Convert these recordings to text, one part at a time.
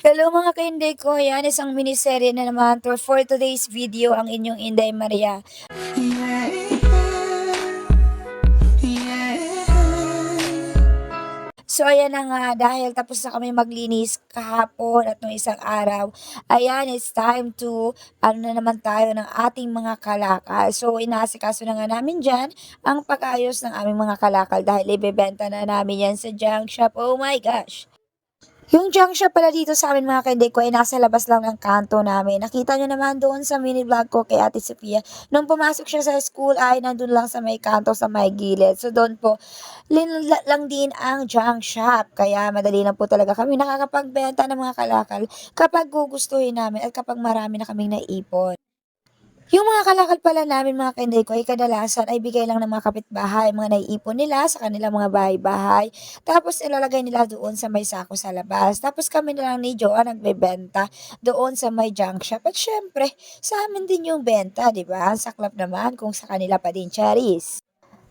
Hello mga kainday ko, yan isang miniserye na naman to for today's video ang inyong Inday Maria. So ayan na nga, dahil tapos na kami maglinis kahapon at nung isang araw, ayan, it's time to, ano na naman tayo ng ating mga kalakal. So inaasikaso na nga namin dyan ang pag-ayos ng aming mga kalakal dahil ibebenta na namin yan sa junk shop. Oh my gosh! Yung junk shop pala dito sa amin mga kainday ko ay nasa labas lang ng kanto namin. Nakita nyo naman doon sa mini vlog ko kay Ate Sophia. Nung pumasok siya sa school ay nandun lang sa may kanto sa may gilid. So doon po, linla lang din ang junk shop. Kaya madali lang po talaga kami nakakapagbenta ng mga kalakal kapag gugustuhin namin at kapag marami na kaming naipon. Yung mga kalakal pala namin mga kainday ko ay kadalasan ay bigay lang ng mga kapitbahay, mga naiipon nila sa kanilang mga bahay-bahay. Tapos ilalagay nila doon sa may sako sa labas. Tapos kami na lang ni Joe ang nagbebenta doon sa may junk shop. At syempre, sa amin din yung benta, di ba? Saklap naman kung sa kanila pa din cherries.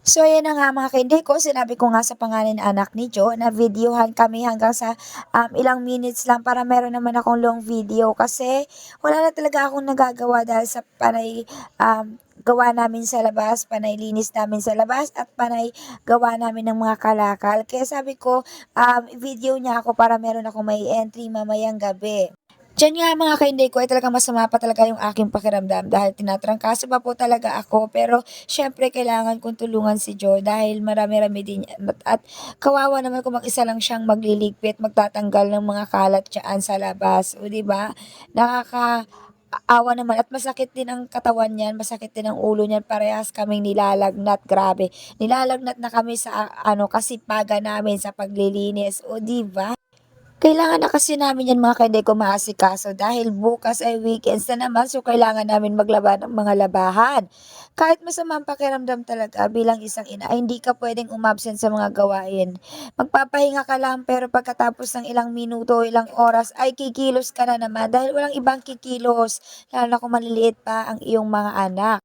So, ayan na nga mga kainday ko. Sinabi ko nga sa pangalan ng anak ni Joe na videohan kami hanggang sa um, ilang minutes lang para meron naman akong long video kasi wala na talaga akong nagagawa dahil sa panay um, gawa namin sa labas, panay linis namin sa labas, at panay gawa namin ng mga kalakal. Kaya sabi ko, um, video niya ako para meron ako may entry mamayang gabi. Diyan nga mga kainday ko ay talagang masama pa talaga yung aking pakiramdam dahil tinatrangkaso pa po talaga ako pero syempre kailangan kong tulungan si Joe dahil marami-rami din at, at kawawa naman kung mag-isa lang siyang magliligpit, magtatanggal ng mga kalat dyan sa labas. O di ba? Nakaka awa naman at masakit din ang katawan niyan, masakit din ang ulo niyan, parehas kaming nilalagnat, grabe. Nilalagnat na kami sa ano kasipagan namin sa paglilinis. O di ba? Kailangan na kasi namin yan mga kainday ko maasikaso dahil bukas ay weekends na naman so kailangan namin maglaba ng mga labahan. Kahit masama ang pakiramdam talaga bilang isang ina ay hindi ka pwedeng umabsent sa mga gawain. Magpapahinga ka lang pero pagkatapos ng ilang minuto o ilang oras ay kikilos ka na naman dahil walang ibang kikilos lalo na kung maliliit pa ang iyong mga anak.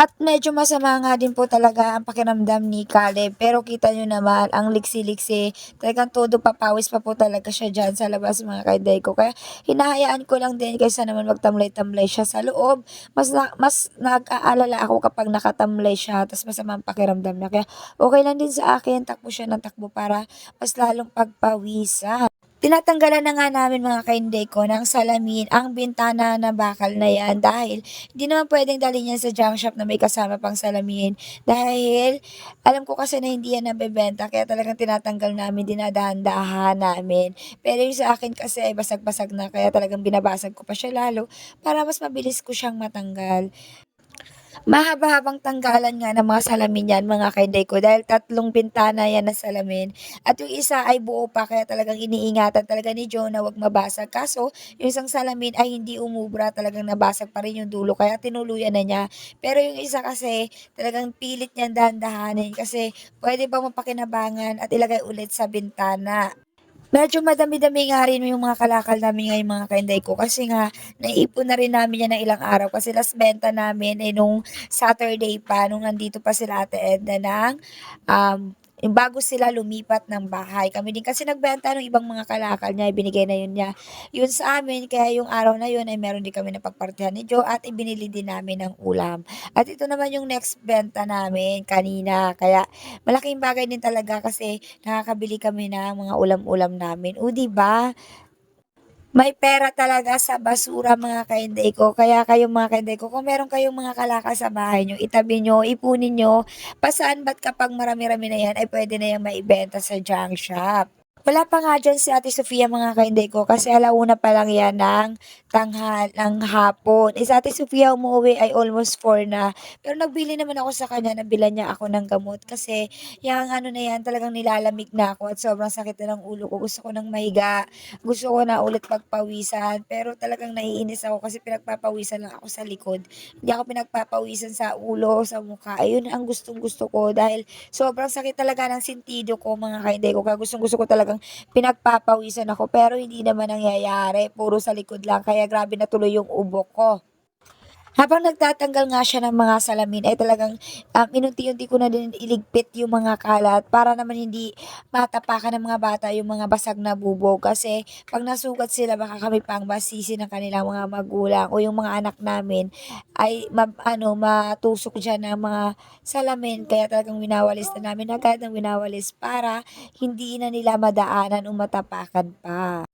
At medyo masama nga din po talaga ang pakiramdam ni Caleb. Pero kita nyo naman, ang liksi-liksi, talagang todo papawis pa po talaga siya dyan sa labas mga kaiday ko. Kaya hinahayaan ko lang din kaysa naman magtamlay-tamlay siya sa loob. Mas, na, mas nag-aalala ako kapag nakatamlay siya, tapos masama ang pakiramdam niya. Kaya okay lang din sa akin, takbo siya ng takbo para mas lalong pagpawisan. Tinatanggalan na nga namin mga kainday ko ng salamin ang bintana na bakal na yan dahil hindi naman pwedeng dalhin yan sa junk shop na may kasama pang salamin dahil alam ko kasi na hindi yan nabebenta kaya talagang tinatanggal namin, dinadahan-dahan namin. Pero yung sa akin kasi ay basag-basag na kaya talagang binabasag ko pa siya lalo para mas mabilis ko siyang matanggal. Mahaba-habang tanggalan nga ng mga salamin yan mga kainday ko dahil tatlong bintana yan na salamin at yung isa ay buo pa kaya talagang iniingatan talaga ni Joe na wag mabasag. Kaso yung isang salamin ay hindi umubra talagang nabasag pa rin yung dulo kaya tinuluyan na niya. Pero yung isa kasi talagang pilit niyan dahan-dahanin kasi pwede pa mapakinabangan at ilagay ulit sa bintana. Medyo madami-dami nga rin yung mga kalakal namin ngayon mga kainday ko. Kasi nga naiipon na rin namin yan ng ilang araw. Kasi last benta namin eh nung Saturday pa nung nandito pa sila Ate Edna ng um, bago sila lumipat ng bahay. Kami din kasi nagbenta ng ibang mga kalakal niya, ibinigay na yun niya. Yun sa amin, kaya yung araw na yun ay meron din kami na pagpartihan ni Joe at ibinili din namin ng ulam. At ito naman yung next benta namin kanina. Kaya malaking bagay din talaga kasi nakakabili kami ng mga ulam-ulam namin. O, di ba? May pera talaga sa basura mga kainday ko. Kaya kayong mga kainday ko, kung meron kayong mga kalakal sa bahay nyo, itabi nyo, ipunin nyo. Pasaan ba't kapag marami-rami na yan, ay pwede na yan maibenta sa junk shop. Wala pa nga dyan si Ate Sofia mga kainday ko kasi alauna pa lang yan ng tanghal, ng hapon. Eh, si Ate Sofia umuwi ay almost 4 na. Pero nagbili naman ako sa kanya, nabila niya ako ng gamot kasi yung ano na yan, talagang nilalamig na ako at sobrang sakit na ng ulo ko. Gusto ko nang mahiga, gusto ko na ulit pagpawisan. Pero talagang naiinis ako kasi pinagpapawisan lang ako sa likod. Hindi ako pinagpapawisan sa ulo, sa mukha. Ayun ang gustong gusto ko dahil sobrang sakit talaga ng sentido ko mga kainday ko. Kaya gustong gusto ko talagang pinagpapawisan ako pero hindi naman nangyayari. Puro sa likod lang. Kaya grabe na tuloy yung ubo ko. Habang nagtatanggal nga siya ng mga salamin ay talagang, um, inunti-unti ko na din iligpit yung mga kalat para naman hindi matapakan ng mga bata yung mga basag na bubog. Kasi 'pag nasugat sila baka kami pa ang masisi ng kanilang mga magulang o yung mga anak namin ay ma ano, matusok diyan ng mga salamin. Kaya talagang winawalis na namin agad ng winawalis para hindi na nila madaanan o matapakan pa.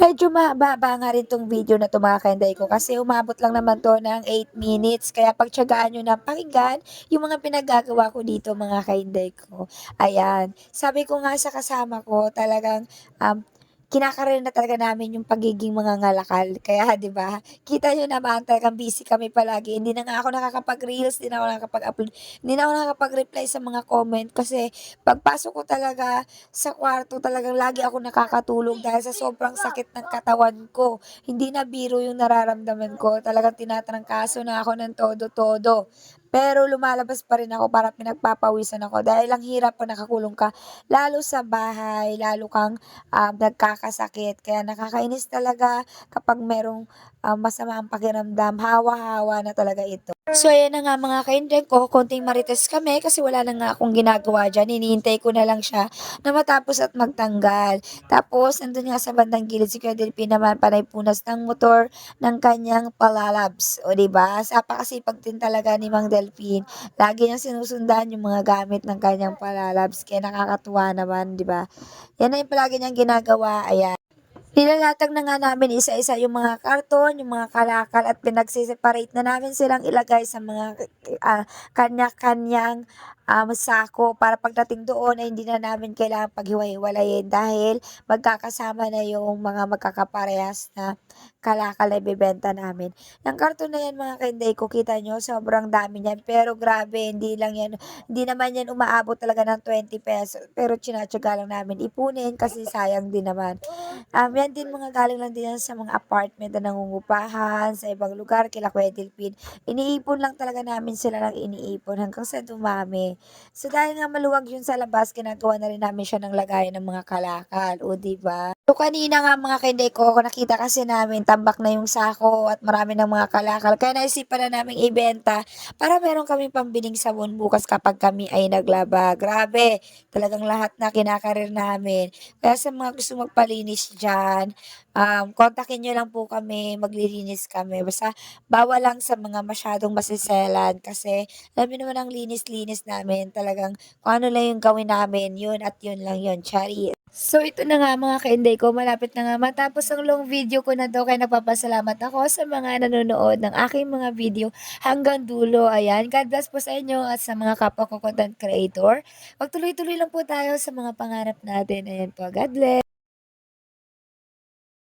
Medyo mahaba nga rin 'tong video na 'to mga kainday ko kasi umabot lang naman 'to ng 8 minutes kaya pagtiyagaan niyo na pakinggan yung mga pinagagawa ko dito mga kainday ko. Ayan, sabi ko nga sa kasama ko talagang, um, kinaka na talaga namin yung pagiging mangangalakal kaya 'di ba, kita niyo naman talagang busy kami palagi hindi na nga ako nakakapag-reels, 'di na ako nakakapag-upload, hindi na ako nakakapag-reply sa mga comment kasi pagpasok ko talaga sa kwarto talagang lagi ako nakakatulog dahil sa sobrang sakit ng katawan ko. Hindi na biro yung nararamdaman ko, talagang tinatrangkaso na ako ng todo-todo. Pero lumalabas pa rin ako para pinagpapawisan ako dahil ang hirap 'pag nakakulong ka, lalo sa bahay, lalo kang, um, nagkakasakit. Kaya nakakainis talaga kapag merong, ah, masama ang pakiramdam, hawa-hawa na talaga ito. So ayan na nga mga ka ko, konting marites kami kasi wala na nga akong ginagawa diyan, hinihintay ko na lang siya na matapos at magtanggal. Tapos nandun nga sa bandang gilid si Kuya Delphin naman panay punas ng motor ng kanyang palalabs, o ba? Napakasipag din talaga ni Mang Delphin, lagi niyang sinusundan yung mga gamit ng kanyang palalabs kaya nakakatuwa naman, ba? Yan na yung palagi niyang ginagawa, ayan. Nilalatag na nga namin isa-isa yung mga karton, yung mga kalakal at pinagse-separate na namin silang ilagay sa mga, ah, kanya-kanyang, um, sako para pagdating doon ay hindi na namin kailangang paghiwa-hiwalayin dahil magkakasama na yung mga magkakaparehas na kalakal na ibebenta namin. Yung karton na yan mga kainday ko, kita niyo sobrang dami niyan pero grabe hindi lang yan hindi naman yan umaabot talaga ng ₱20 pero tinatiyaga lang namin ipunin kasi sayang din naman. Um, yan din mga galing lang din yan sa mga apartment na nangungupahan sa ibang lugar kila Kuya. Iniipon lang talaga namin sila ng iniipon hanggang sa dumami. So dahil nga maluwag yun sa labas, ginagawa na rin namin siya ng lagayan ng mga kalakal, o ba? So kanina nga mga kainday ko, nakita kasi namin tambak na yung sako at marami ng mga kalakal kaya naisipan na naming ibenta para meron kaming pambiling sabon bukas kapag kami ay naglaba. Grabe, talagang lahat na kinakarir namin. Kaya sa mga gusto magpalinis diyan, um, kontakin niyo lang po kami, maglilinis kami. Basta bawal lang sa mga masyadong maseselan kasi alam niyo naman ang linis-linis namin, talagang kung ano lang yung gawin namin, yun at yun lang yun, charis. So ito na nga mga ka ko, malapit na nga matapos ang long video ko na 'to kaya nagpapasalamat ako sa mga nanonood ng aking mga video hanggang dulo. Ayan, God bless po sa inyo at sa mga kapwa ko content creator. Magtuloy-tuloy lang po tayo sa mga pangarap natin. Ayan po, God bless.